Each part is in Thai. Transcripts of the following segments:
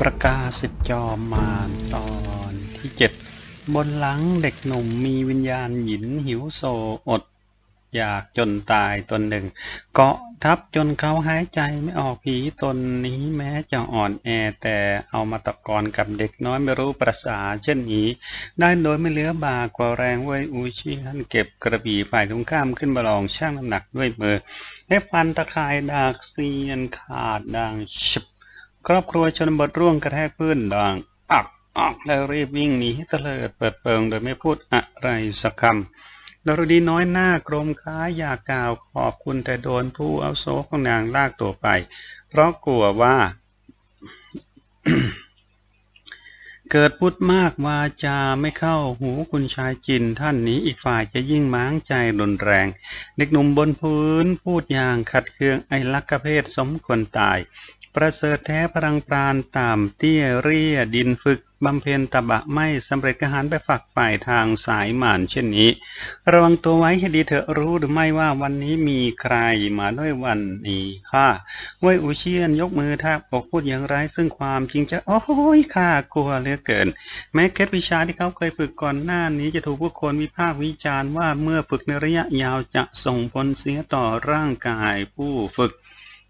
ประกาศสิจอมมารตอนที่เจ็ดบนหลังเด็กหนุ่มมีวิญญาณหินหิวโซอด อยากจนตายตนหนึ่ง เกาะทับจนเขาหายใจไม่ออกผีตนนี้แม้จะอ่อนแอแต่เอามาตะกอนกับเด็กน้อยไม่รู้ประษาเช่นนี้ ได้โดยไม่เหลือบากว่าแรงเว้อูชีท่านเก็บกระบี่ฝ่ายตรงข้ามขึ้นมาลองช่างน้ำหนักด้วยมือให้ฟันตะข่ายดากเซียนขาดดังชิบ ครอบครัวชนบทร่วงกระแทกพื้นดังอักอักแล้วรีบวิ่งหนีเตลิดเปิดเปิงโดยไม่พูดอะไรสักคำดารดีน้อยหน้ากรมค้าอยากกล่าวขอบคุณแต่โดนผู้เอาโซของนางลากตัวไป เพราะกลัวว่า เกิดพูดมากวาจาไม่เข้าหูคุณชายจินท่านนี้อีกฝ่ายจะยิ่งม้างใจรุนแรง เด็กหนุ่มบนพื้นพูดอย่างขัดเคืองไอลักกะเพศสมควรตาย ประเสริฐแท้พลังปราณตามเตี้ยเรียดินฝึกบำเพ็ญตบะไม่สำเร็จกระหันไปฝักฝ่ายทางสายหมานเช่นนี้ ระวังตัวไว้ให้ดีเถอะรู้หรือไม่ว่าวันนี้มีใครมาด้วยวันนี้ข้าเว้ยอุเชียนยกมือทับอกพูดอย่างไรซึ่งความจริงจะโอ้ยข้ากลัวเหลือเกิน แม้เคล็ดวิชาที่เขาเคยฝึกก่อนหน้านี้จะถูกผู้คนวิพากษ์วิจารณ์ว่าเมื่อฝึกในระยะยาวจะส่งผลเสียต่อร่างกายผู้ฝึก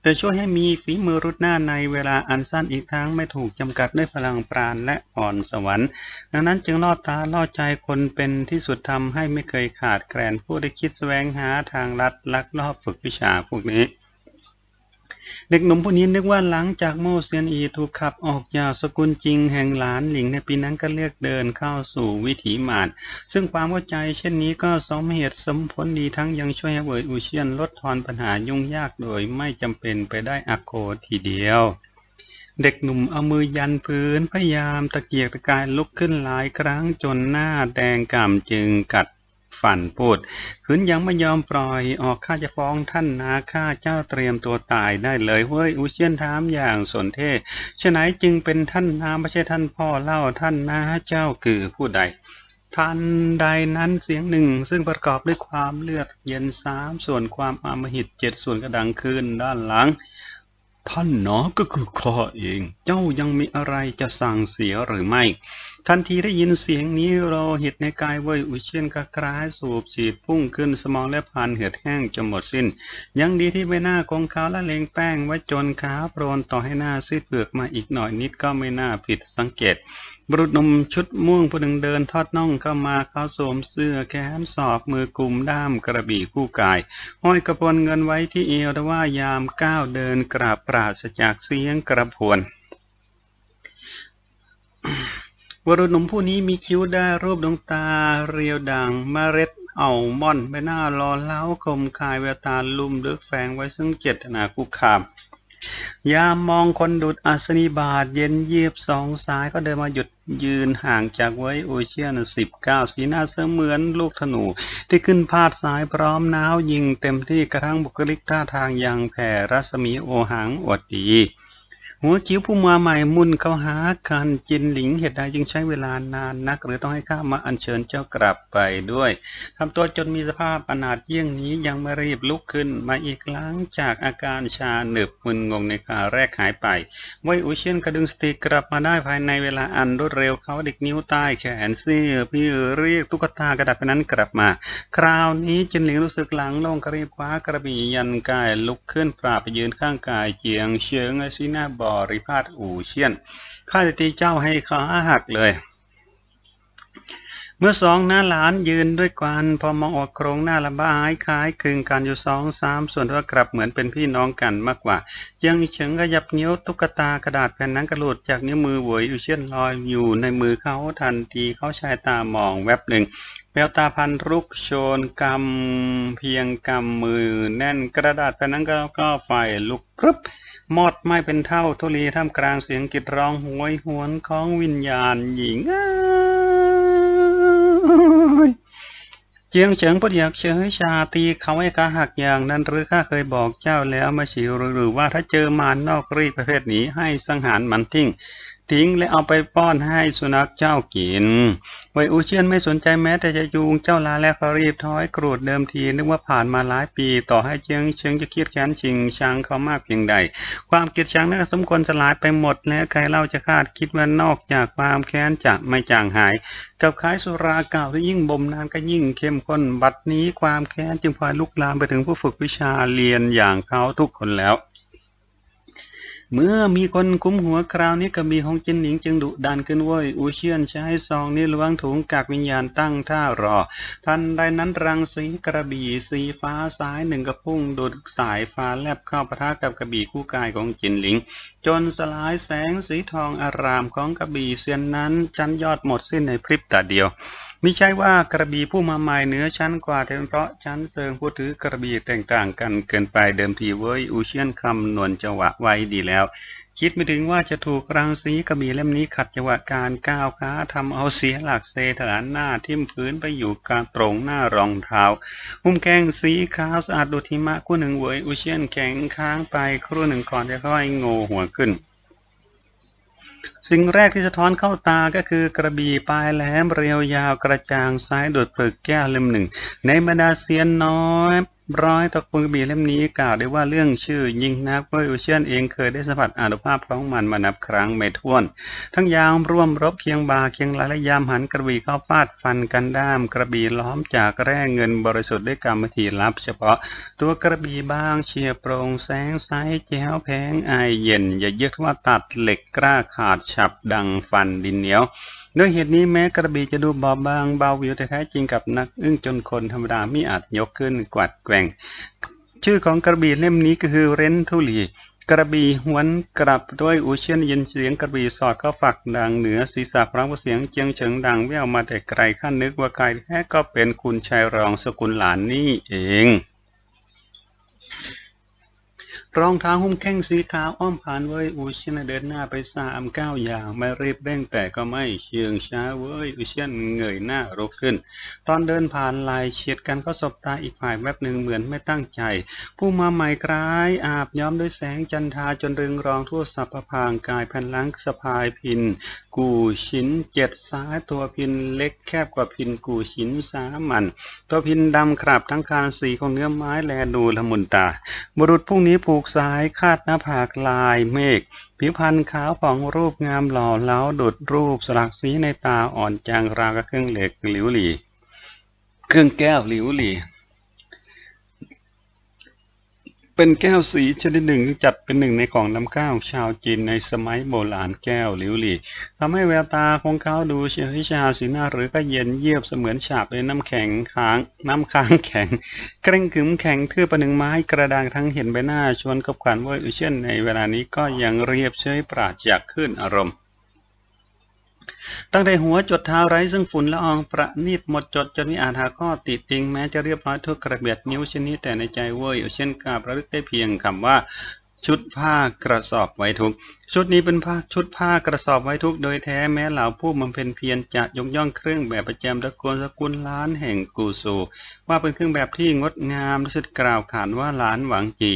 แต่ช่วยให้มีฝีมือรุดหน้าในเวลาอันสั้นอีกทั้งไม่ถูกจำกัดด้วยพลังปราณและพรสวรรค์ ดังนั้นจึงลอดตาลอดใจคนเป็นที่สุดทำให้ไม่เคยขาดแคลนผู้ได้คิดแสวงหาทางลัดลักลอบฝึกวิชาพวกนี้ เด็กหนุ่มผู้นี้นึกว่าหลังจากโมเซียนอีถูกขับออกจากสกุลจริงแห่งหลานหลิงในปีนั้นก็เลือกเดินเข้าสู่วิถีมารซึ่งความเข้าใจเช่นนี้ก็สมเหตุสมผลดีทั้งยังช่วยให้เวยอูเชียนลดทอนปัญหายุ่งยากโดยไม่จำเป็นไปได้อักโคทีเดียวเด็กหนุ่มเอามือยันพื้นพยายามตะเกียกตะกายลุกขึ้นหลายครั้งจนหน้าแดงก่ำจึงกัด ฟันพูดขืนยังไม่ยอมปล่อยออกข้าจะฟ้องท่านนาข้าเจ้าเตรียมตัวตายได้เลยเว้ยอูเชียนถามอย่างสนเท่ฉะไหนจึงเป็นท่านนาไม่ใช่ท่านพ่อเล่าท่านนาเจ้าคือผู้ใดทันใดนั้นเสียงหนึ่งซึ่งประกอบด้วยความเลือดเย็นสามส่วนความอำมหิตเจ็ดส่วนกระดังขึ้นด้านหลัง ท่านหนอก็คือข้าเอง เจ้ายังมีอะไรจะสั่งเสียหรือไม่ ทันทีได้ยินเสียงนี้โลหิตในกายเว่ยอุเชียนกระกรายสูบฉีดพุ่งขึ้นสมองและพันเหือดแห้งจนหมดสิ้น ยังดีที่ใบหน้าของเขาละเลงแป้งไว้จนขาโปรนต่อให้หน้าซีดเปลือกมาอีกหน่อยนิดก็ไม่น่าผิดสังเกตบรุษนมชุดม่วงผู้หนึ่งเดินทอดน่องเข้ามาเขาสวมเสื้อแขนสอบมือกลุ่มด้ามกระบี่คู่กาย ห้อยกระพลเงินไว้ที่เอวแต่ว่ายามก้าวเดินกราบปราศจากเสียงกระพวน บุรุษหนุ่มผู้นี้มีคิ้วได้รูปดวงตาเรียวดังมเมล็ดเอามอนใบหน้ารอเล้าคมคายแววตาลุ่มลึกแฝงไว้ซึ่งเจตนาคุกคามยามมองคนดุดอัศนีบาทเย็นเยียบสองสายก็เดินมาหยุดยืนห่างจากไว้โอเชียนสิบเก้าสีหน้าเสมือนลูกธนู ที่ขึ้นพาดสายพร้อมน้าวยิงเต็มที่กระทั่งบุคลิกท่าทางยังแผ่รัศมีโอหังอวดดี หัวคิ้วผู้มาใหม่มุนเข้าหากันจินหลิงเหตุใดจึงใช้เวลานานนัก หรือต้องให้ข้ามาอัญเชิญเจ้ากลับไปด้วยทำตัวจนมีสภาพอนาถเยี่ยงนี้ยังไม่รีบลุกขึ้นมาอีกหลังจากอาการชาหนึบมึนงงในขาแรกหายไปไวอุเชียนกระดึงสติกลับมาได้ภายในเวลาอันรวดเร็วเขาเด็กนิ้วใต้แขนเสื้อพี่เรียกตุ๊กตากระดาษไปนั้นกลับมา คราวนี้จินหลิงรู้สึกหลังล่งกระรีบคว้ากระบี่ยันกายลุกขึ้นปราบไปยืนข้างกายเจียงเชิงไอซีหน้าบริพาทอู่เชียน ข้าจะตีเจ้าให้ขาหักเลย เมื่อสองหน้าหลานยืนด้วยกัน พอมองออกโครงหน้าละบ้ายคล้ายคึงกันอยู่สองสามส่วนว่ากลับเหมือนเป็นพี่น้องกันมากกว่า ยังเฉิงขยับนิ้วตุ๊กตากระดาษแผ่นนั้นกระโดดจากนิ้วมือหวยอยู่เช่นลอยอยู่ในมือเขาทันทีเขาชายตามองแวบหนึ่ง ววตาพันรุกโชนกำเพียงกำมือ แน่นกระดาษแผ่นนั้นก็ก็ไฟลุกพรึบมอดไหม้เป็นเท่าทุลีท่ามกลางเสียงกรีดร้องหวยหวนของวิญญาณหญิงเจียงเฉิงพออยกเฉยชาตีเขาให้ขาหักอย่างนั้นหรือข้าเคยบอกเจ้าแล้วมาฉิวหรือว่าถ้าเจอมารนอกรีประเภทนี้ให้สังหารมันทิ้ง ทิ้งและเอาไปป้อนให้สุนัขเจ้ากินไวอูเชียนไม่สนใจแม้แต่จะจูงเจ้าลาและเขารีบถอยกรูดเดิมทีนึกว่าผ่านมาหลายปี ต่อให้เชียงเชิงจะคิดแค้นชิงชังเขามากเพียงใด ความเกลียดชังนั้นสมควรสลายไปหมดและใครเล่าจะคาดคิดว่านอกจากความแค้นจะไม่จางหาย กับขายสุราเก่าที่ยิ่งบ่มนานก็ยิ่งเข้มข้นบัดนี้ความแค้นจึงพลอยลุกลามไปถึงผู้ฝึกวิชาเรียนอย่างเขาทุกคนแล้ว เมื่อมีคนคุ้มหัวคราวนี้กระบี่ของจินหนิงจึงดุดันขึ้นเว้ย อูเชียนใช้ซองนี้ล้วงถุงกักวิญญาณตั้งท่ารอ ทันใดนั้นรังสีกระบี่สีฟ้าสายหนึ่งกระพุ่งดูดสายฟ้าแลบเข้าปะทะกับกระบี่คู่กายของจินหลิง จนสลายแสงสีทองอารามของกระบี่เสียนนั้นจันยอดหมดสิ้นในพริบตาเดียวมิใช่ว่ากระบี่ผู้มาใหม่เหนือชั้นกว่าแต่เป็นเพราะชั้นเซิงผู้ถือกระบี่แตกต่างกันเกินไปเดิมทีเว้ยอูเชียนคำนวณจังหวะไว้ดีแล้ว คิดไม่ถึงว่าจะถูกรังสีกระบี่เล่มนี้ขัดจังหวะการก้าวขาทำเอาเสียหลักเซถลานหน้าทิ่มพื้นไปอยู่กลางตรงหน้ารองเท้าหุ้มแข้งสีขาวสะอาดดุจหิมะคู่หนึ่งเวยอุเชียนแข็งค้างไปครู่หนึ่งก่อนจะค่อยโงหัวขึ้น สิ่งแรกที่สะท้อนเข้าตาก็คือกระบี่ปลายแหลมเรียวยาวกระจ่างซ้ายโดดเปลึกแก้วเล่มหนึ่ง ในบรรดาเซียนน้อย ร้อยตะกุงกระบี่เล่มนี้กล่าวได้ว่าเรื่องชื่อยิ่งนักเมื่ออุเชียนเองเคยได้สัมผัสอานุภาพของมันมานับครั้งไม่ถ้วน ทั้งยามร่วมรบเคียงบาเคียงไหลและยามหันกระบี่เข้าฟาดฟันกันด้าม กระบี่ล้อมจากแร่เงินบริสุทธิ์ด้วยกรรมวิธีลับ เฉพาะ ตัวกระบี่บางเฉียบโปร่งแสงใสแจ๋วแผงอายเย็น อย่าเยึดว่าตัดเหล็กกล้าขาดฉับดังฟันดินเหนียว ด้วยเหตุนี้แม้กระบี่จะดูบอบบางเบาวิวแต่แท้จริงกับนักอึ้งจนคนธรรมดาไม่อาจยกขึ้นกวัดแกว่ง ชื่อของกระบี่เล่มนี้ก็คือเรนทุลีกระบี่หวนกลับด้วยอูเชียนยินเสียงกระบี่สอดเข้าฝักดังเหนือศีรษะพร้อมเสียงเจียงเฉิงดังแว่วมาแต่ไกลขั้นนึกว่าใครแท้ก็เป็นคุณชายรองสกุลหลานนี่เอง รองเท้าหุ้มแข้งสีขาวอ้อมผ่านเว้ยอูเชียนเดินหน้าไปสามเก้าอย่าง ไม่รีบเร่งแต่ก็ไม่เชื่องช้าเว้ยอูเชียนเงยหน้ารุกขึ้น ตอนเดินผ่านลายเฉียดกันก็สบตาอีกฝ่ายแวบหนึ่งเหมือนไม่ตั้งใจ ผู้มาใหม่คล้ายอาบย้อมด้วยแสงจันทราจนเรืองรองทั่วสัพพางกายแผ่นลังสะพายพิน กูชิ้นเจ็ดซ้ายตัวพินเล็กแคบกว่าพินกูชิ้นสามัน ตัวพินดำคราบทั้งคานสีของเนื้อไม้แลดูละมุนตา บุรุษผู้นี้ผูกสายคาดหน้าผากลายเมฆผิวพรรณขาวผ่องรูปงามหล่อเล้าดุดรูปสลักสีในตาอ่อนจางราวกับเครื่องเหล็กหลิวหลีเครื่องแก้วหลิวหลี เป็นแก้วสีชนิดหนึ่งจัดเป็นหนึ่งในของน้ำข้าวชาวจีนในสมัยโบราณแก้วหลิวหลี่ทำให้แววตาของเขาดูเฉยชาสีหน้าหรือก็เย็นเยียบเสมือนฉาบด้วยน้ำแข็งค้างน้ำค้างแข็งเกรงขึมแข็งทื่อประหนึ่งไม้กระดางทั้งเห็นใบหน้าชวนกับขวัญว่าอุเช่นในเวลานี้ก็ยังเรียบเฉยปราศจากขึ้นอารมณ์ ตั้งแต่หัวจดเท้าไร้ซึ่งฝุ่นละอองประณีตหมดจดจนมีอาจหาข้อติดติงแม้จะเรียบร้อยทุกกระเบียดนิ้วชนิดแต่ในใจเว้ยเช่นกาประลึกได้เพียงคำว่า ชุดผ้ากระสอบไว้ทุก ชุดนี้เป็นผ้าชุดผ้ากระสอบไว้ทุก โดยแท้แม้เหล่าผู้บำเพ็ญเพียรจะยกย่องเครื่องแบบประจำตระกูลสกุลล้านแห่งกูซูว่าเป็นเครื่องแบบที่งดงามและสุดกล่าวขานว่าล้านหวังจี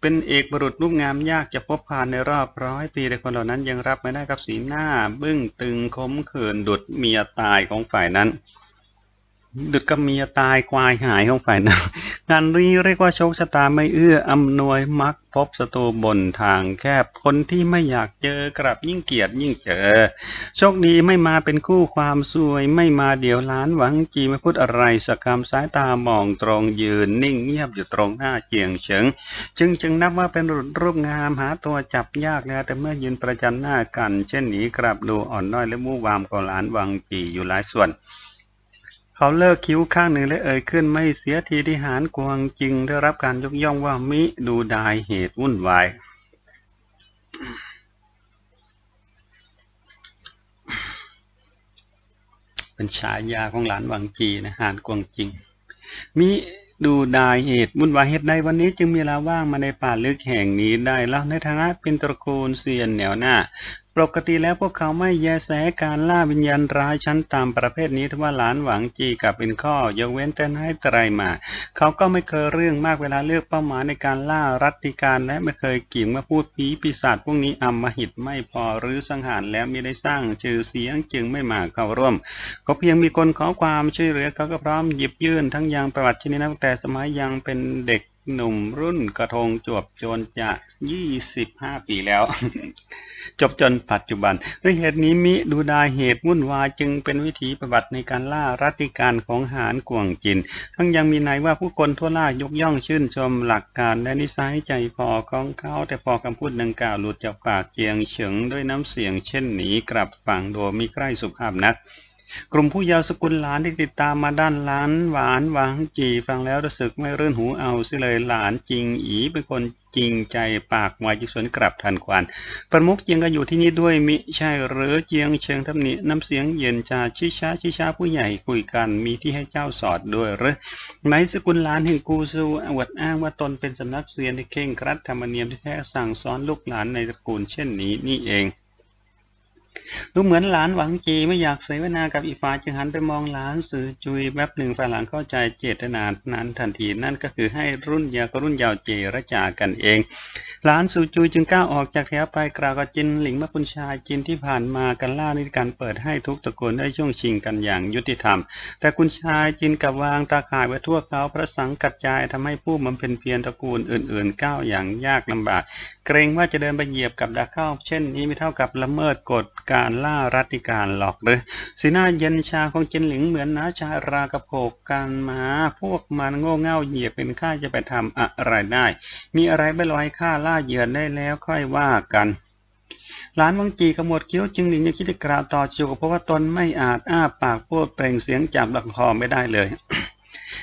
เป็นเอกบุรุษรูปงามยากจะพบผ่านในรอบร้อยปีแต่คนเหล่านั้นยังรับไม่ได้กับสีหน้า บึ้งตึงคมเขินดุดเมียตายของฝ่ายนั้น ดุดกับเมียตายควายหายของฝ่ายนั้นงานนี้เรียกว่าโชคชะตาไม่เอื้ออำนวยมักพบศัตรูบนทางแคบคนที่ไม่อยากเจอกลับยิ่งเกลียดยิ่งเจอ โชคดีไม่มาเป็นคู่ความสวยไม่มาเดี๋ยวล้านหวังจีไม่พูดอะไรสักคำสายตามองตรงยืนนิ่งเงียบอยู่ตรงหน้าเจียงเฉิง จึงจึงนับว่าเป็นรุดรูปงามหาตัวจับยากแล้วแต่เมื่อยืนประจันหน้ากัน เช่นนี้กลับดูอ่อนน้อยและมู้วามก็หลานวังจีอยู่หลายส่วน เขาเลิกคิ้วข้างหนึ่งและเอ่ยขึ้นไม่เสียทีที่หารกวางจริงได้รับการยกย่องว่ามิดูดายเหตุวุ่นวายเป็นฉายาของหลานวังจีนะหานกวางจริง มิดูดายเหตุวุ่นวายเหตุใดวันนี้จึงมีเวลาว่างมาในป่าลึกแห่งนี้ได้แล้วในฐานะเป็นตระกูลเซียนแนวหน้า ปกติแล้วพวกเขาไม่แยแสการล่าวิญญาณร้ายชั้นตามประเภทนี้ทว่าหลานหวังจีกับเป็นข้อยกเว้นแต่ให้ไตรมา เขาก็ไม่เคยเรื่องมากเวลาเลือกเป้าหมายในการล่ารัติการและไม่เคยกิ่งมาพูดผีปีศาจพวกนี้อำมหิตไม่พอหรือสังหารแล้วม่ได้สร้างชื่อเสียงจึงไม่มาเข้าร่วม ก็เพียงมีคนขอความช่วยเหลือเขาก็พร้อมหยิบยื่นทั้งยังประวัติชนิดตั้งแต่สมัยยังเป็นเด็ก หนุ่มรุ่นกระทงจวบจนจะยี่สิบห้าปีแล้ว จบจนปัจจุบันด้วยเหตุนี้มิดูดายเหตุวุ่นวายจึงเป็นวิธีปฏิบัติในการล่ารัติการของหานกวงจิน ทั้งยังมีนายว่าผู้คนทั่วโลกยกย่องชื่นชมหลักการและนิสัยใจพอของเขา แต่พอคำพูดดังกล่าวหลุดจากปากเจียงเฉิงด้วยน้ำเสียงเช่นนี้กลับฝั่งโดยมิใกล้สุภาพนัก กลุ่มผู้เยาว์สกุลหลานที่ติดตามมาด้านหลานหวานหวังจีฟังแล้วรู้สึกไม่รื่นหูเอาซิเลยหลานจริงอีเป็นคนจริงใจปากไวจิสวนกลับทันควันประมุกเจียงก็อยู่ที่นี่ด้วยมิใช่หรือเจียงเชิงทำหนิน้ำเสียงเย็นชาชิช้าชิช้าผู้ใหญ่คุยกันมีที่ให้เจ้าสอดด้วยหรือไหนสกุลหลานแห่งกูซูอวดอ้างว่าตนเป็นสำนักเรียนที่เข่งครัดธรรมเนียมที่แท้สั่งสอนลูกหลานในตระกูลเช่นนี้นี่เอง ดูเหมือนหลานหวังจีไม่อยากเสวนากับอีกฝ่ายจึงหันไปมองหลานสื่อจุยแวบหนึ่งฝ่ายหลังเข้าใจเจตนานั้นทันทีนั่นก็คือให้รุ่นยาวกับรุ่นยาวเจรจากันเอง หลานสู่จุยจึงก้าวออกจากแถวไปกล่าวกับจินหลิงว่าคุณชายจินที่ผ่านมากันล่าในการเปิดให้ทุกตระกูลได้ช่วงชิงกันอย่างยุติธรรม แต่คุณชายจินกับวางตาข่ายไว้ทั่วเขาพระสังกัดจายทำให้ผู้บำเพ็ญเพียรตระกูลอื่นๆก้าวอย่างยากลำบาก เกรงว่าจะเดินไปเหยียบกับดักเข้า เช่นนี้ไม่เท่ากับละเมิดกฎการล่ารัติการหรอกหรือสีหน้าเย็นชาของเจนหลิงเหมือนน้าชายรากระโผกกันมาพวกมันโง่เง่าเหยียบเป็นข้าจะไปทำอะไรได้ มีอะไรไม่ลอยค่าล่าเหยื่อได้แล้วค่อยว่ากันหลานวังจีขมวดคิ้วจึงหลิงยังคิดจะกล่าวต่อจูเพราะว่าตนไม่อาจอ้าปากพูดเปล่งเสียงจับลำคอไม่ได้เลย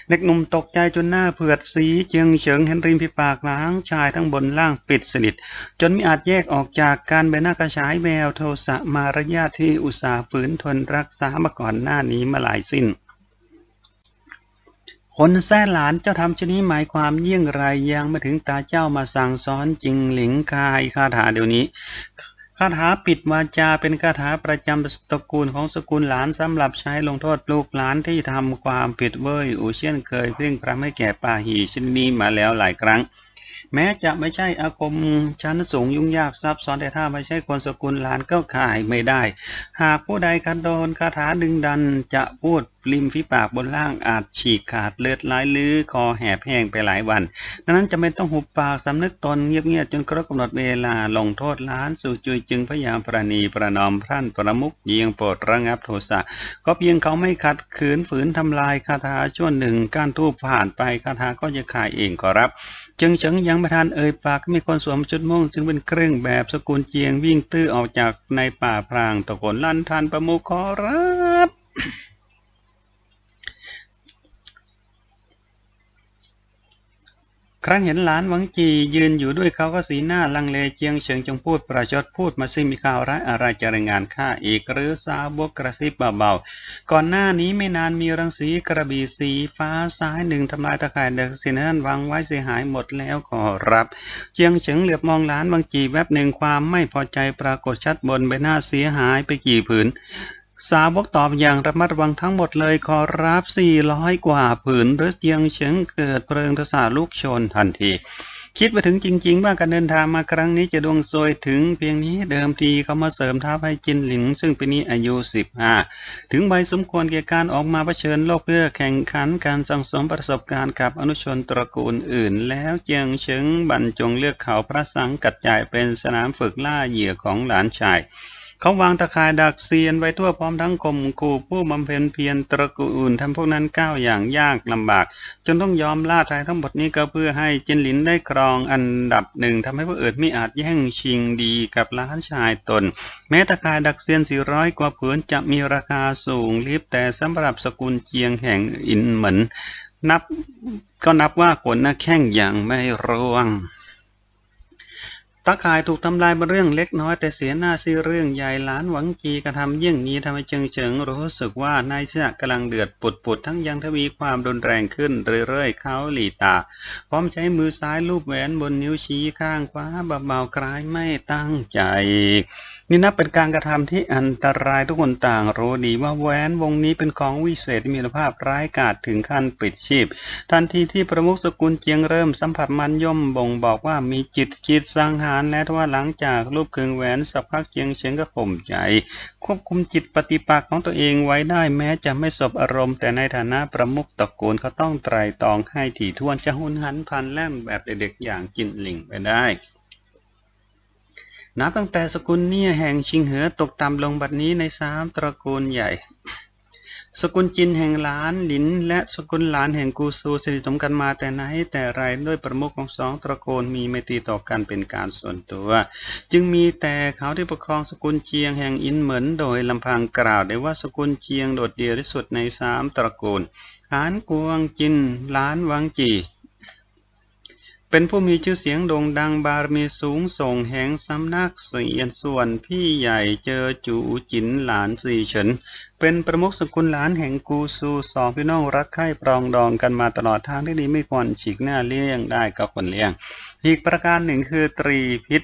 เด็กหนุ่มตกใจจนหน้าเผือดสีเจียงเฉิงเห็นริมฝีปากล้างชายทั้งบนล่างปิดสนิท จนไม่อาจแยกออกจากการใบหน้ากระฉายแววโทสะมารยาทที่อุตส่าห์ฝืนทนรักษามาก่อนหน้านี้มาหลายสิ้นคนแซ่หลานเจ้าทำชนี้หมายความเยี่ยงไรยังมาถึงตาเจ้ามาสั่งสอนจริงหลิงคายคาถาเดี๋ยวนี้ คาถาปิดวาจาเป็นคาถาประจำตระกูลของสกุลหลานสำหรับใช้ลงโทษลูกหลานที่ทำความผิดเว้ยอูเชียนเคยเพ่งพระให้แก่ปาหีชนนี้มาแล้วหลายครั้ง แม้จะไม่ใช่อาคมชั้นสูงยุ่งยากซับซ้อนแต่ถ้าไม่ใช่คนสกุลหลานก็ขายไม่ได้ หากผู้ใดคันโดนคาถาดึงดันจะพูดริมฝีปากบนล่างอาจฉีกขาดเลือดไหลลือคอแหบแห้งไปหลายวัน ดังนั้นจะไม่ต้องหุบปากสำนึกตนเงียบๆจนครบกำหนดเวลาลงโทษล้านสู่จุยจึงพยายามประนีประนอมพรั่นประมุกเยียงโปรดระงับโทสะก็เพียงเขาไม่ขัดขืนฝืนทำลายคาถาช่วงหนึ่งก้านทูบผ่านไปคาถาก็จะขายเองก็รับ จึงเฉิงยังไม่ทันเอ่ยปากก็มีคนสวมชุดม่วงซึ่งเป็นเครื่องแบบสกุลเจียงวิ่งตื้อออกจากในป่าพรางตะโกนลั่นทันประมุขขอรับ ครั้งเห็นหลานหวังจียืนอยู่ด้วยเขาก็สีหน้าลังเลเจียงเฉิงจงพูดประชดพูดมาซิมีข่าวร้ายอะไรจะรายงานข้าอีกหรือสาวกกระซิบเบาๆก่อนหน้านี้ไม่นานมีรังสีกระบี่สีฟ้าซ้ายหนึ่งทำลายตะข่ายเด็กสินนั้นวางไว้เสียหายหมดแล้วขอรับ เจียงเฉิงเหลือบมองหลานหวังจีแวบหนึ่งความไม่พอใจปรากฏชัดบนใบหน้าเสียหายไปกี่ผืน สาวกตอบอย่างระมัดระวังทั้งหมดเลยขอรับสี่ร้อยกว่าผืนหรือเจียงเฉิงเกิดเพลิงทศาลุกชนทันที คิดไปถึงจริง ๆ ว่าการเดินทางมาครั้งนี้จะดวงซวยถึงเพียงนี้เดิมทีเขามาเสริมทัพให้จินหลิง ซึ่งปีนี้อายุสิบห้าถึงใบสมควรแก่การออกมาเผชิญโลกเพื่อแข่งขันการสังสมประสบการณ์กับอนุชนตระกูลอื่น แล้วเจียงเฉิงบรรจงเลือกเขาพระสังกัดจ่ายเป็นสนามฝึกล่าเหยื่อของหลานชาย เขาวางตะข่ายดักเซียนไว้ทั่วพร้อมทั้งข่มขู่ผู้บำเพ็ญเพียรตระกูลอื่นทำพวกนั้นก้าวอย่างยากลำบาก จนต้องยอมล่าทายทั้งหมดนี้ก็เพื่อให้เจนหลินได้ครองอันดับหนึ่งทำให้ผู้อื่นไม่อาจแย่งชิงดีกับล้านชายตน แม้ตะข่ายดักเซียนสี่ร้อยกว่าผืนจะมีราคาสูงลิบแต่สำหรับสกุลเจียงแห่งอินเหมินนับก็นับว่าขนหน้าแข้งอย่างไม่ร่วง ตาข่ายถูกทำลายเป็นเรื่องเล็กน้อยแต่เสียหน้าซีเรื่องใหญ่หลานหวังจีกระทำเยี่ยงนี้ทำให้เจิงเฉิงรู้สึกว่านายชนะกำลังเดือดปุดปุดทั้งยังทวีความรุนแรงขึ้นเรื่อยๆเขาหลีตา พร้อมใช้มือซ้ายลูบแหวนบนนิ้วชี้ข้างขวาเบาๆคล้ายไม่ตั้งใจ นี่นับเป็นการกระทำที่อันตรายทุกคนต่างรู้ดีว่าแหวนวงนี้เป็นของวิเศษที่มีคุณภาพร้ายกาจถึงขั้นปิดชีพ ทันทีที่ประมุขสกุลเจียงเริ่มสัมผัสมันย่อมบ่งบอกว่ามีจิตคิดสังหารและทว่าหลังจากรูปเคืองแหวนสักพักเจียงเฉิงก็ข่มใจ ควบคุมจิตปฏิปักษ์ของตัวเองไว้ได้แม้จะไม่สบอารมณ์ แต่ในฐานะประมุขตระกูลเขาต้องไตร่ตรองให้ถี่ถ้วนจะหุนหันพันแล่มแบบเด็กๆอย่างจินหลิงไปได้ นับตั้งแต่สกุลเนี่ยแห่งชิงเหอตกต่ำลงบัดนี้ในสามตระกูลใหญ่ สกุลจินแห่งหลานหลิน และสกุลหลานแห่งกูซูสนิทสนมกันมาแต่ไหนแต่ไรด้วยประมุขของสองตระกูลมีไมตรีต่อกันเป็นการส่วนตัว จึงมีแต่เขาที่ปกครองสกุลเจียงแห่งอินเหมินโดยลำพังกล่าวได้ว่าสกุลเจียงโดดเดี่ยวที่สุดในสามตระกูลหานกวงจินหลานวังจี เป็นผู้มีชื่อเสียงโด่งดังบารมีสูงส่งแห่งสำนักเสียนส่วนพี่ใหญ่เจอจูจินหลานสีเฉิน เป็นประมุขสกุลหลานแห่งกูซูสองพี่น้องรักใคร่ปรองดองกันมาตลอดทางที่ดีไม่ควรฉีกหน้าเลี่ยงได้ก็ควรเลี่ยง อีกประการหนึ่งคือตรีพิษ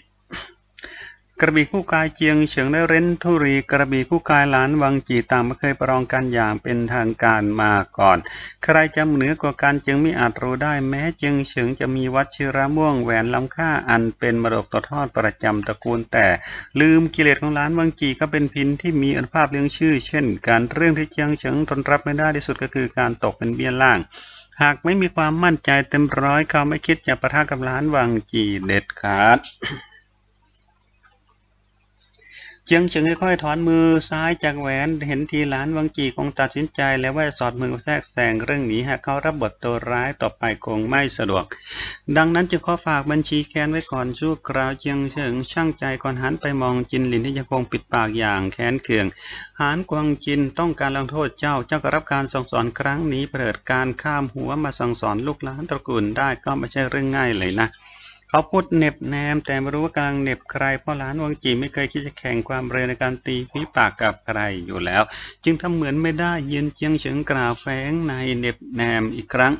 กระบี่คู่กายเจียงเฉิงและเร้นทุรีกระบี่คู่กายหลานวังจีต่างไม่เคยประลองกันอย่างเป็นทางการมาก่อน ใครจะเหนือกว่ากันจึงไม่อาจรู้ได้แม้เจียงเฉิงจะมีวัดชิระม่วงแหวนล้ำค่าอันเป็นมรดกต่อทอดประจำตระกูลแต่ ลืมกิเลสของหลานวังจีก็เป็นพินที่มีอนุภาพเลี้ยงชื่อ เช่น การเรื่องที่เจียงเฉิงทนรับไม่ได้ที่สุดก็คือการตกเป็นเบี้ยล่างหากไม่มีความมั่นใจเต็มร้อยเขาไม่คิดจะประทะกับหลานวังจีเด็ดขาด เจียงเฉิงค่อยๆถอนมือซ้ายจากแหวนเห็นทีหลานวังจีคงตัดสินใจแล้วว่าสอดมือแทรกแซงเรื่องหนี้หากเขารับบทตัวร้ายต่อไปคงไม่สะดวก ดังนั้นจึงขอฝากบัญชีแค้นไว้ก่อนชั่วคราวเจียงเฉิงช่างใจก่อนหันไปมองจินหลินที่ยังคงปิดปากอย่างแค้นเคืองหานกวางจินต้องการลงโทษเจ้าเจ้าก็รับการสั่งสอนครั้งนี้เปิดการข้ามหัวมาสั่งสอนลูกหลานตระกูลได้ก็ไม่ใช่เรื่องง่ายเลยนะ เขาพูดเน็บแนม แต่ไม่รู้ว่ากำลังเน็บใคร เพราะหลานวังจีไม่เคยคิดจะแข่งความเร็วในการตีฝีปากกับใครอยู่แล้ว จึงทำเหมือนไม่ได้ยืนเจียงเฉิงกล่าวแฝงในเน็บแนมอีกครั้ง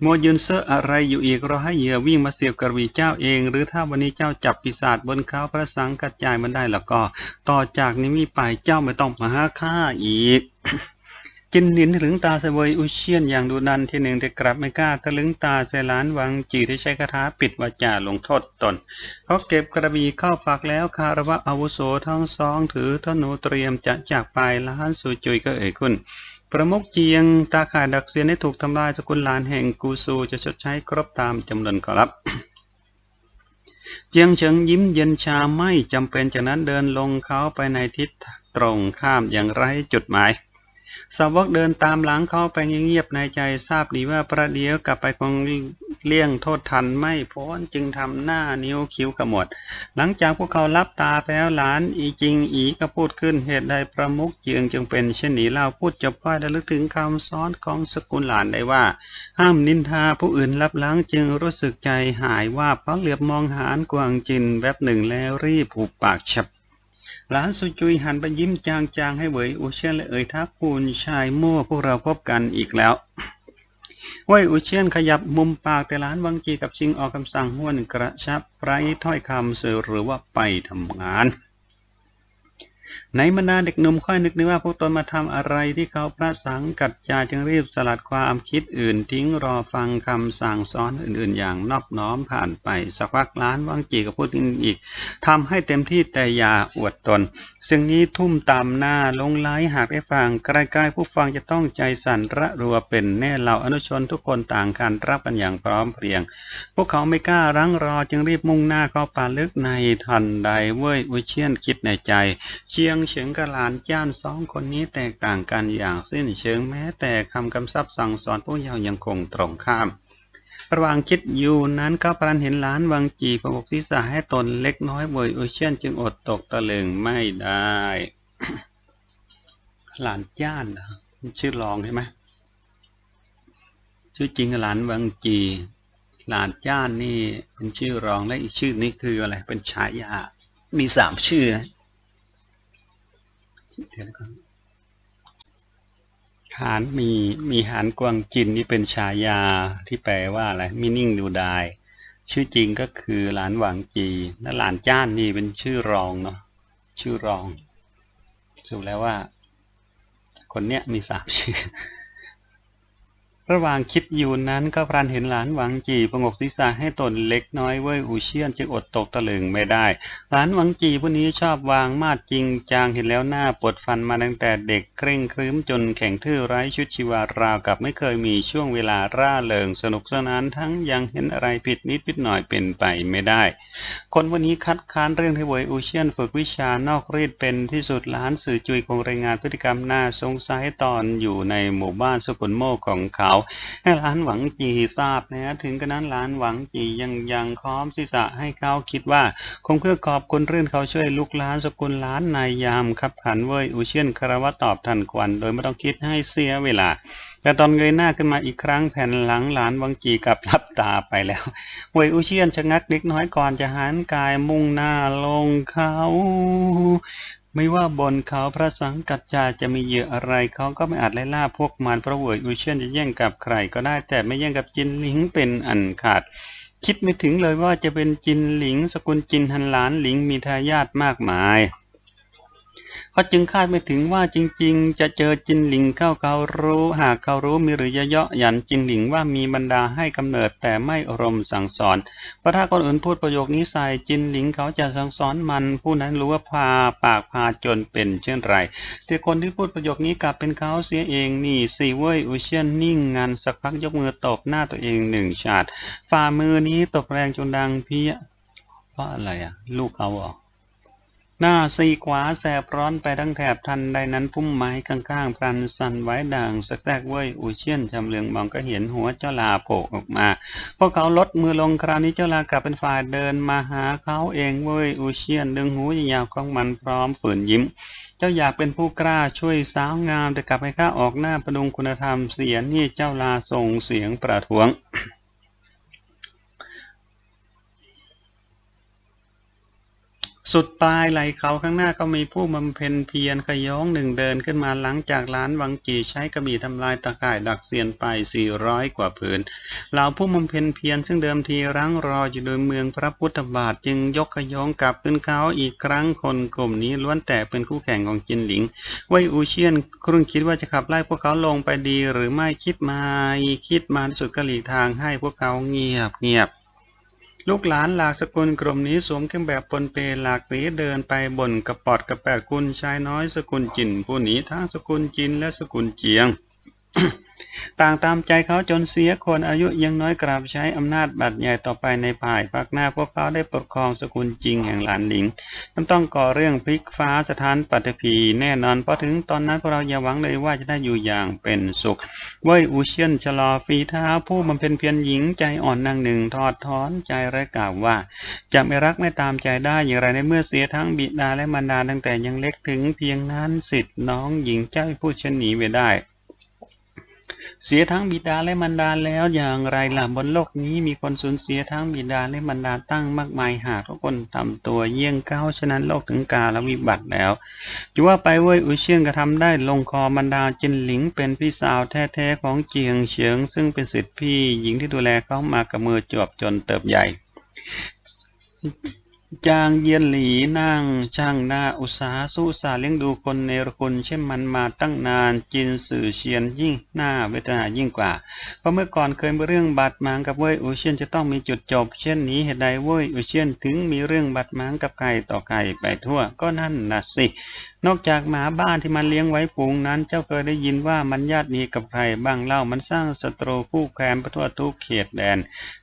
โมยืนเซอะอะไรอยู่อีกรอให้เหยื่อวิ่งมาเสียบกระบี่เจ้าเอง หรือถ้าวันนี้เจ้าจับปีศาจบนเขาพระสังกัดจายมันได้แล้วก็ ต่อจากนี้มีไปเจ้าไม่ต้องมาหาข้าอีก จินหลินถึงตาเสวยอุเชียนอย่างดูดันที่หนึ่งแต่กลับไม่กล้าทะลึงตาใจล้านวังจีที่ใช้คาถาปิดวาจาลงโทษตนเขาเก็บกระบี่เข้าฝากแล้วคารวะอาวุโสทั้งสองถือธนูเตรียมจะจากไปล้านสุจุยก็เอ่ยขึ้นประมุกเจียงตาข่ายดักเซียนได้ถูกทำลายสกุลหลานแห่งกูซูจะชดใช้ครบตามจำนวนขอรับเจียงเฉิงยิ้มเย็นชาไม่จำเป็นจากนั้นเดินลงเขาไปในทิศตรงข้ามอย่างไรจุดหมาย สาวกเดินตามหลังเขาไปเงียบๆในใจทราบดีว่าประเดี๋ยวกลับไปคงเลี่ยงโทษทันไม่พ้นจึงทำหน้านิ้วคิ้วขมวดหลังจากพวกเขารับตาไปแล้วหลานอีจริงอีก็พูดขึ้นเหตุใดประมุขเจียงจึงเป็นเช่นนี้เล่าพูดจบก็ได้ลึกถึงคำสอนของสกุลหลานได้ว่า ห้ามนินทาผู้อื่นรับหล้างจึงรู้สึกใจหายว่าเพราะเหลือบมองหานกวางจินแวบหนึ่งแล้วรีบผูกปากฉับ หลานสุจุยหันไปยิ้มจางๆให้เวยอุเชียนและเอ่ยทักปูนชายมั่วพวกเราพบกันอีกแล้วเว้ยอุเชียนขยับมุมปากแต่หลานวังจีกับชิงออกคำสั่งห้วนกระชับไร้ถ้อยคำเสือหรือว่าไปทำงาน ในบรรดาเด็กหนุ่มค่อยนึกนึกว่าพวกตนมาทำอะไรที่เขาพระสังกัดจาจึงรีบสลัดความคิดอื่นทิ้งรอฟังคำสั่งสอนอื่นๆ อย่างนอบน้อมผ่านไป สักพักล้านวังจีกับพูดอีกทำให้เต็มที่แต่อย่าอวดตน ซึ่งนี้ทุ่มตามหน้าลงไล้หากได้ฟังใกล้ๆผู้ฟังจะต้องใจสั่นระรัวเป็นแน่เหล่าอนุชนทุกคนต่างการรับกันอย่างพร้อมเพรียง พวกเขาไม่กล้ารั้งรอจึงรีบมุ่งหน้าเข้าป่าลึกในทันใดเว้ยอุเชียนคิดในใจเชีียงเฉิงกับหลานจ้านสองคนนี้แตกต่างกันอย่างสิ้นเชิงแม้แต่คำกำซับสั่งสอนพวกเยาว์ยังคงตรงข้าม ระหว่างคิดอยู่นั้นก็ปรันเห็นหลานวังจีประกศีรษะให้ตนเล็กน้อยเวยอุเชียนจึงอดตกตะลึงไม่ได้ หลานจ้านชื่อรองใช่ไหมชื่อจริงหลานวังจีหลานจ้านนี่เป็นชื่อรองและอีกชื่อนี้คืออะไรเป็นฉายา มีสามชื่อนะ เดี๋ยวก่อนหานมีมีหานกวางจินนี่เป็นฉายาที่แปลว่าอะไรมินิ่งดูดายชื่อจริงก็คือหลานหวังจีและหลานจ้านนี่เป็นชื่อรองเนาะชื่อรองสรุปแล้วว่า คนเนี้ยมีสามชื่อ ระหว่างคิดอยู่นั้นก็พรันเห็นหลานหวังจีประงกศีรษะให้ตนเล็กน้อยเว้ยอูเชียนจึงอดตกตะลึงไม่ได้ หลานหวังจีผู้นี้ชอบวางมาดจริงจางเห็นแล้วหน้าปวดฟันมาตั้งแต่เด็กเคร่งครึ้มจนแข็งทื่อไร้ชุดชีวาราวกับไม่เคยมีช่วงเวลาร่าเริงสนุกสนานทั้งยังเห็นอะไรผิดนิดผิดหน่อยเป็นไปไม่ได้ คนวันนี้คัดค้านเรื่องที่เวยอูเชียนฝึกวิชานอกรีดเป็นที่สุดหลานสื่อจุยคงรายงานพฤติกรรมน่าสงสัยตอนอยู่ในหมู่บ้านสกุลโมกของเขาให้หลานหวังจีทราบนะถึงกระนั้นหลานหวังจียังยังค้อมศีรษะให้เขาคิดว่า คงเพื่อขอบคุณเรื่องเขาช่วยลูกหลานสกุลหลานนายยามขับขันเว้ยอูเชียนคารวะตอบทันควัน โดยไม่ต้องคิดให้เสียเวลาแต่ตอนเงยหน้าขึ้นมาอีกครั้งแผ่นหลังหลานวังจีกับลับตาไปแล้วเวยอูเชียนชะงักเล็กน้อยก่อนจะหันกายมุ่งหน้าลงเขา ไม่ว่าบนเขาพระสังกัจจาจะมีเหยื่ออะไรเขาก็ไม่อาจไล่ล่าพวกมารพระเวยอุเชียนจะแย่งกับใครก็ได้แต่ไม่แย่งกับจินหลิงเป็นอันขาด คิดไม่ถึงเลยว่าจะเป็นจินหลิง สกุลจินหันหลานหลิงมีทายาทมากมาย เขาจึงคาดไม่ถึงว่าจริง ๆ จะเจอจินหลิงเข้าเขารู้ หากเขารู้มีหรือเยาะหยันจินหลิงว่ามีบรรดาให้กำเนิดแต่ไม่อารมณ์สั่งสอน เพราะถ้าคนอื่นพูดประโยคนี้ใส่จินหลิงเขาจะสั่งสอนมัน ผู้นั้นรู้ว่าพาปากพาจนเป็นเช่นไรแต่คนที่พูดประโยคนี้กลับเป็นเขาเสียเองนี่สิเว้ยอุเชียนนิ่งงานสักพักยกมือตบหน้าตัวเองหนึ่งชาติฝ่ามือนี้ตบแรงจนดังเพี้ยเพราะอะไรอะลูกเขาเหรอ หน้าซีขวาแสบร้อนไปทั้งแถบทันใดนั้นพุ่มไม้ข้างๆพลันสั่นไหวด่างสักแรกเว้ยอูเชียนจำเลืองมองก็เห็นหัวเจ้าลาโผล่ออกมาพอเขาลดมือลงคราวนี้เจ้าลากลับเป็นฝ่ายเดินมาหาเขาเองเว้ยอูเชียนดึงหูยาวๆของมันพร้อมฝืนยิ้ม เจ้าอยากเป็นผู้กล้าช่วยสาวงามแต่กลับให้ข้าออกหน้าประดุงคุณธรรมเสียนี่เจ้าลาส่งเสียงประท้วง สุดปลายไหลเขาข้างหน้าก็มีผู้บำเพ็ญเพียรขย้องหนึ่งเดินขึ้นมาหลังจากร้านวังจีใช้กระบี่ทำลายตะข่ายดักเซียนไปสี่ร้อยกว่าผืนเหล่าผู้บำเพ็ญเพียรซึ่งเดิมทีรั้งรออยู่โดยเมืองพระพุทธบาทจึงยกขย้องกลับขึ้นเขาอีกครั้งคนกลุ่มนี้ล้วนแต่เป็นคู่แข่งของจินหลิงไวอูเชียนครุ่นคิดว่าจะขับไล่พวกเขาลงไปดีหรือไม่คิดมาคิดมาที่สุดก็หลีกทางให้พวกเขาเงียบเงียบ ลูกหลานหลากสกุลกลุ่มนี้สวมเครื่องแบบปนเปหลากสีเดินไปบนกระปอดกระแปดกุลชายน้อยสกุลจินผู้หนีทั้งสกุลจินและสกุลเจียง ต่างตามใจเขาจนเสียคนอายุยังน้อยกราบใช้อำนาจบัตรใหญ่ต่อไปในภายภาคหน้าพวกเขาได้ปกครองสกุลจริงแห่งหลานหลิงมันต้องก่อเรื่องพลิกฟ้าสถานปัตภีแน่นอนเพราะถึงตอนนั้นพวกเราอย่าหวังเลยว่าจะได้อยู่อย่างเป็นสุขเว้ยอูเชียนชะลอฝีเท้าผู้บำเพ็ญเพียรหญิงใจอ่อนนางหนึ่งทอดถอนใจและกล่าวว่า จะไม่รักไม่ตามใจได้อย่างไรในเมื่อเสียทั้งบิดาและมารดาตั้งแต่ยังเล็กถึงเพียงนั้นสิทธิ์น้องหญิงเจ้าผู้ชนหนีไปได้ เสียทั้งบิดาและมารดาแล้วอย่างไรล่ะบนโลกนี้มีคนสูญเสียทั้งบิดาและมารดาตั้งมากมายหากทุกคนทำตัวเยี่ยงเก้าฉะนั้นโลกถึงกาลวิบัติแล้วจะว่าไปเว้ยอุเชียงกระทำได้ลงคอบรรดาจินหลิงเป็นพี่สาวแท้ๆของเจียงเฉียง ซึ่งเป็นสิทธิพี่หญิงที่ดูแลเขามากับมือจวบจนเติบใหญ่ จางเยียนหลีนั่งช่างหน้าอุตสาสู้สาเลี้ยงดูคนในรคุณเช่นมันมาตั้งนานจินสื่อเชียนยิ่งหน้าเวทนายิ่งกว่า เพราะเมื่อก่อนเคยมีเรื่องบาดหมางกับเว่ยอุเชียนจะต้องมีจุดจบ เช่นนี้เหตุใดเว่ยอุเชียนถึงมีเรื่องบาดหมางกับไก่ต่อไก่ไปทั่วก็นั่นนะสิ นอกจากหมาบ้านที่มันเลี้ยงไว้ฝูงนั้น เจ้าเคยได้ยินว่ามันญาติดีกับใครบ้างเล่ามันสร้างศัตรูคู่แคมไปทั่วทุกเขตแดน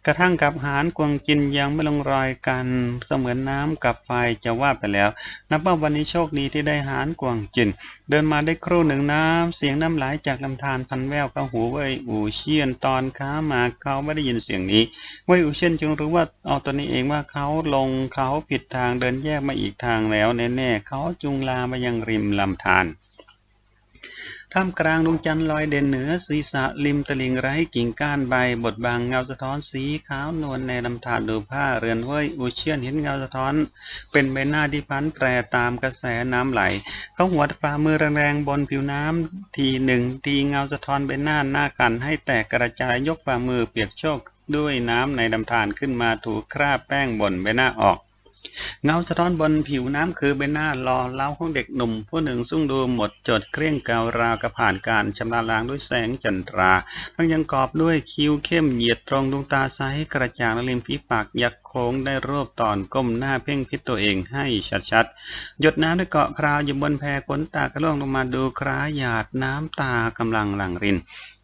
กระทั่งกับหารกวางจินยังไม่ลงรอยกันเสมือนน้ำกับไฟจะว่าไปแล้ว นับว่าวันนี้โชคดีที่ได้หารกวางจิน เดินมาได้ครู่หนึ่งน้ำเสียงน้ำไหลจากลำธารพันแววเข้าหูเว่ยอูเชียนตอนค้ามาเขาไม่ได้ยินเสียงนี้เว่ยอูเชียนจึงรู้ว่าเอาตัวนี้เองว่าเขาลงเขาผิดทางเดินแยกมาอีกทางแล้วแน่ๆเขาจุงลามายังริมลำธารท่ามกลางดวงจันทร์ลอยเด่นเหนือศีรษะริมตลิ่งไร้กิ่งก้านใบบดบังเงาสะท้อนสีขาวนวลในลำธารดูผ้าเรือนเว้ยอูเชียนเห็นเงาสะท้อน เป็นใบหน้าที่พันแปรตามกระแสน้ำไหล เขาหัวฝ่ามือแรงๆบนผิวน้ำทีหนึ่งทีเงาสะท้อนใบหน้าหน้ากันให้แตกกระจายยกฝ่ามือเปียกโชกด้วยน้ำในลำธารขึ้นมาถูคราบแป้งบนใบหน้าออก เงาสะท้อนบนผิวน้ำคือใบหน้าหล่อเล้าของเด็กหนุ่ม ผู้หนึ่งซึ่งดูหมดจดเคร่งเกลาราวกับผ่านการชำระล้างด้วยแสงจันทรา ทั้งยังกอบด้วยคิ้วเข้มเหยียดตรงดวงตาซ้ายกระจ่างและริมฝีปากยัก โค้งได้รูปตอนก้มหน้าเพ่งพิษตัวเองให้ชัดๆ หยดน้ำด้เกาะคราวอยู่บนแพขนตากระล่วงลงมาดูคล้ายหยาดน้ำตากำลังหลั่งริน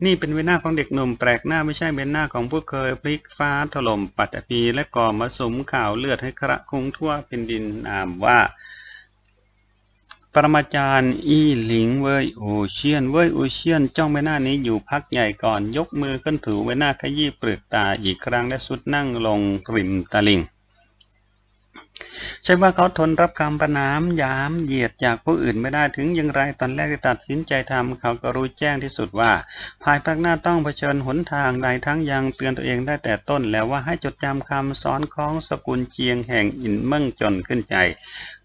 นี่เป็นใบหน้าของเด็กหนุ่มแปลกหน้าไม่ใช่ใบหน้าของผู้เคยพลิกฟ้าถล่มปัตตภีและก่อมาสมข่าวเลือดให้คระคุ้งทั่วเป็นดินนามว่า ปรมาจารย์อี้หลิงเว่ยโอเชียนเว่ยโอเชียนจ้องใบหน้านี้อยู่พักใหญ่ก่อนยกมือขึ้นถูใบหน้าขยี้เปลือกตาอีกครั้งและสุดนั่งลงริมตลิ่ง ใช่ว่าเขาทนรับคำประนามยามเหยียดจากผู้อื่นไม่ได้ถึงอย่างไรตอนแรกที่ตัดสินใจทำเขาก็รู้แจ้งที่สุดว่า ภายภาคหน้าต้องเผชิญหนทางใดทั้งยังเตือนตัวเองได้แต่ต้นแล้วว่าให้จดจำคำสอนของสกุลเจียงแห่งอินเมิ่งจนขึ้นใจ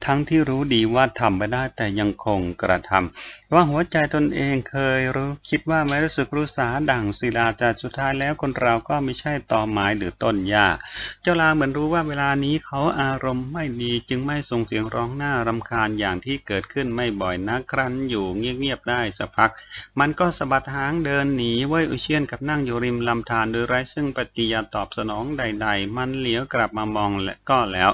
ทั้งที่รู้ดีว่าทำไม่ได้แต่ยังคงกระทำว่าหัวใจตนเองเคยรู้คิดว่าไม่รู้สึกรู้สาดั่งศิลาแต่สุดท้ายแล้วคนเราก็ไม่ใช่ต่อไม้หรือต้นหญ้าเจ้าลาเหมือนรู้ว่าเวลานี้เขาอารมณ์ไม่ดีจึงไม่ส่งเสียงร้องหน้ารำคาญอย่างที่เกิดขึ้นไม่บ่อยนักครั้นอยู่เงียบๆได้สักพัก มันก็สะบัดหางเดินหนีเว้ยอุเชียนกับนั่งอยู่ริมลำธารโดยไร้ซึ่งปฏิยาตอบสนองใด ๆ มันเหลียวกลับมามองและก็แล้ว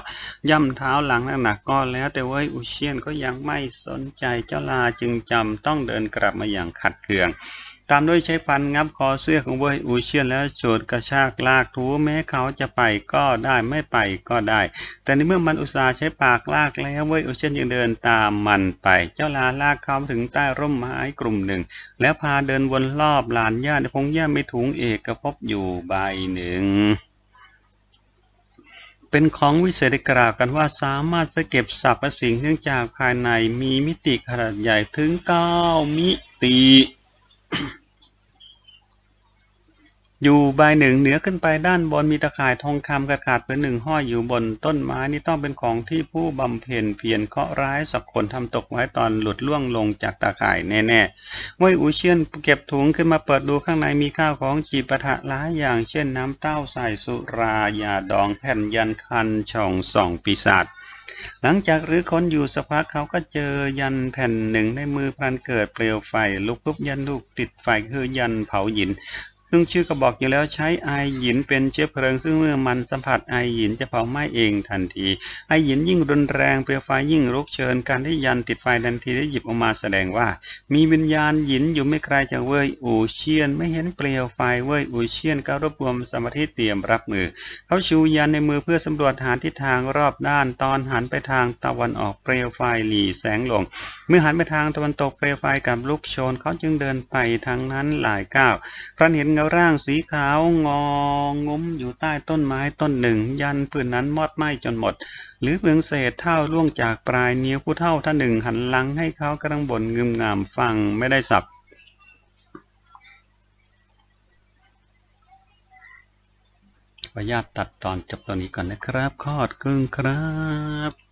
ย่ำเท้าหลังหนักๆก็แล้ว แต่เว้ยอุเชียนก็ยังไม่สนใจเจ้าลาจึงจำต้องเดินกลับมาอย่างขัดเคือง ตามด้วยใช้ฟันงับคอเสื้อของเวยอูเชียนแล้วโฉดกระชากลากถูแม้เขาจะไปก็ได้ไม่ไปก็ได้ แต่ในเมื่อมันอุตส่าห์ใช้ปากลากแล้วเวยอูเชียนยังเดินตามมันไป เจ้าลาลากเขาถึงใต้ร่มไม้กลุ่มหนึ่ง แล้วพาเดินวนรอบลานหญ้าในพงหญ้าไม่ถุงเอกพบอยู่ใบหนึ่งเป็นของวิเศษกล่าวกันว่าสามารถจะเก็บสรรพสิ่งเนื่องจากภายในมีมิติขนาดใหญ่ถึงเก้ามิติ อยู่ใบหนึ่งเหนือขึ้นไปด้านบนมีตะข่ายทองคำกระขาดเป็นหนึ่งห้อยอยู่บนต้นไม้นี่ต้องเป็นของที่ผู้บำเพ็ญเพียรเคาะร้ายสักคนทำตกไว้ตอนหลุดล่วงลงจากตะข่ายแน่ๆเว่ยอูเชียนเก็บถุงขึ้นมาเปิดดูข้างในมีข้าวของจีปะทะหลายอย่างเช่นน้ำเต้าใส่สุรายาดองแผ่นยันคันช่องส่องปีศาจหลังจากรื้อค้นอยู่สักพักเขาก็เจอยันแผ่นหนึ่งในมือพลันเกิดเปลวไฟลุกปุ๊บยันลูกติดไฟคือยันเผาหิน ซึ่งชื่อก็บอกอยู่แล้วใช้ไอหยินเป็นเชื้อเพลิง ซึ่งเมื่อมันสัมผัสไอหยินจะเผาไหม้เองทันที ไอหยินยิ่งรุนแรงเปลวไฟยิ่งรุกเชิญ การที่ยันติดไฟทันทีได้หยิบออกมาแสดงว่า มีวิญญาณหยินอยู่ไม่ไกลจากเว่ยอูเชียน ไม่เห็นเปลวไฟเว่ยอูเชียนก็รวบรวมสมาธิเตรียมรับมือ เขาชูยันในมือเพื่อสำรวจหาทิศทางรอบด้านตอนหันไปทางตะวันออกเปลวไฟหลีแสงลง เมื่อหันไปทางตะวันตกเปลวไฟกับลุกโชนเขาจึงเดินไปทางนั้นหลายก้าวครั้นเห็นร่างสีขาวงองุ้มอยู่ใต้ต้นไม้ต้นหนึ่ง ยันปืนนั้นมอดไหม้จนหมด หรือเพียงเศษเท่าล่วงจากปลายนิ้วผู้เท่าท่านหนึ่งหันหลังให้เขากำลังบ่นงึมงามฟังไม่ได้สับขออนุญาตตัดตอนจบตอนนี้ก่อนนะครับขอดกึ่งครับ